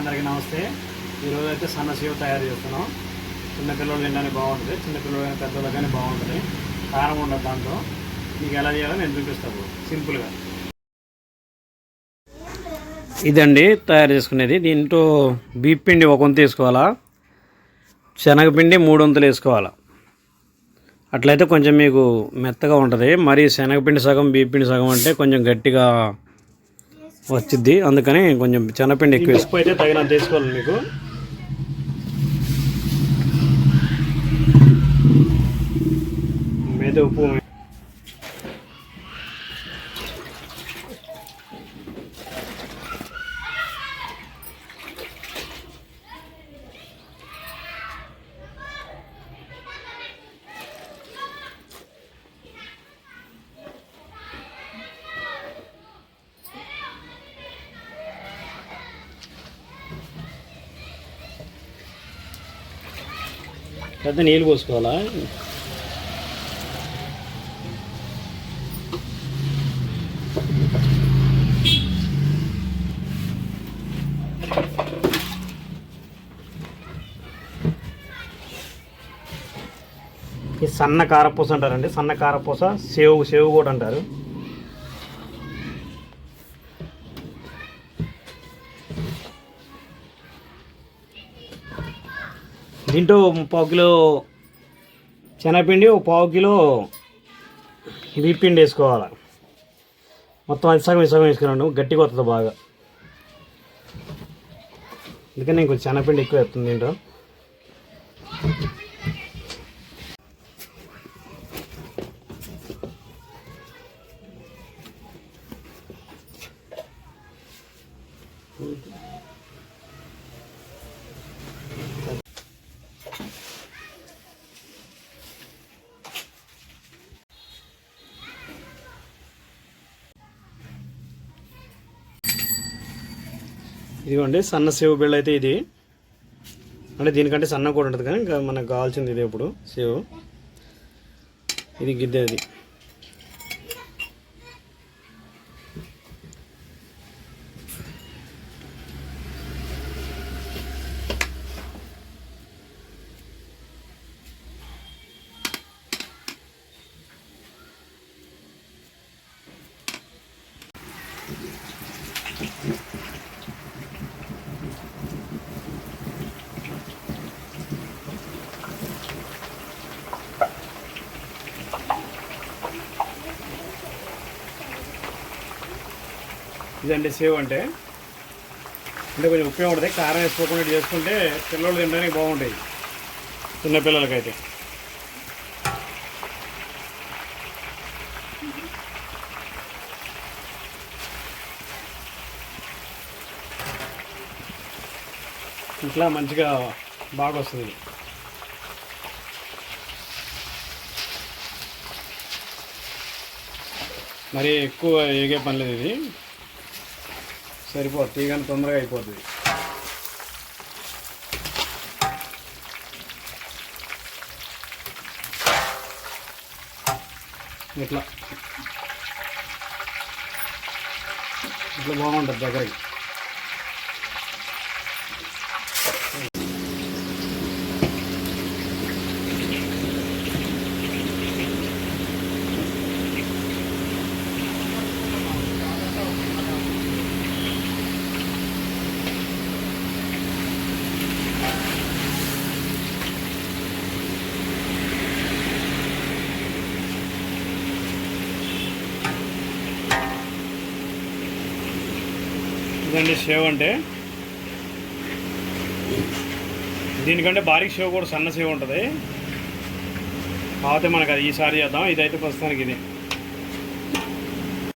అందరికీ నమస్తే. ఈరోజు అయితే సన్న సేవ తయారు చేస్తున్నాం. చిన్నపిల్లలు తినడానికి బాగుంటుంది. చిన్నపిల్లలు కానీ పెద్దలు కానీ బాగుంటుంది. కారం ఉండదు దాంట్లో. మీకు ఎలా చేయాలో నేను చూపిస్తాను. సింపుల్గా. ఇదండి తయారు చేసుకునేది. దీంట్లో బీప్ పిండి ఒక వంతు వేసుకోవాలా? శనగపిండి మూడు వంతులు వేసుకోవాలా? అట్లయితే కొంచెం మీకు మెత్తగా ఉంటుంది. మరి శనగపిండి సగం బీప్ పిండి సగం అంటే కొంచెం గట్టిగా వచ్చిద్ది. అందుకని కొంచెం చెనపిండి ఎక్కువ ఉప్పు అయితే తగినంత వేసుకోవాలి మీకు. మీద ఉప్పు పెద్ద నీళ్ళు పోసుకోవాలా? ఈ సన్న కారపూస అంటారండి. సన్న కారపూస సేవు సేవు కూడా అంటారు. దీంట్లో పావు కిలో శనగపిండి ఒక పావు కిలో ఇది పిండి వేసుకోవాలి. మొత్తం అది సగం సగం వేసుకున్నాను గట్టిగా వస్తుంది బాగా. అందుకని నేను కొంచెం శనగపిండి ఎక్కువ వేస్తుంది దీంట్లో. ఇదిగోండి సన్న సేవ్ బిళ్ళ అయితే ఇది. అంటే దీనికంటే సన్న కూడా ఉంటుంది కానీ ఇంకా మనకు కావాల్సింది ఇది ఇప్పుడు సేవ్. ఇది గిద్దె అది. ఇదండి సేవ్ అంటే. అంటే కొంచెం ఉప్పే ఉంటుంది. కారం వేసుకోకుండా చేసుకుంటే పిల్లలు తినడానికి బాగుంటాయి. చిన్నపిల్లలకైతే ఇట్లా మంచిగా బాగా వస్తుంది. మరి ఎక్కువ ఏగే పని లేదు ఇది. సరిపోతుంది కానీ తొందరగా అయిపోతుంది ఇట్లా. ఇట్లా బాగుంటుంది దగ్గరికి. ఇదండి షేవ్ అంటే దీనికంటే బారీక్ షేవ్ కూడా సన్న షేవ్ ఉంటుంది. కాకపోతే మనకు అది ఈసారి చేద్దాం. ఇదైతే ప్రస్తుతానికి ఇది.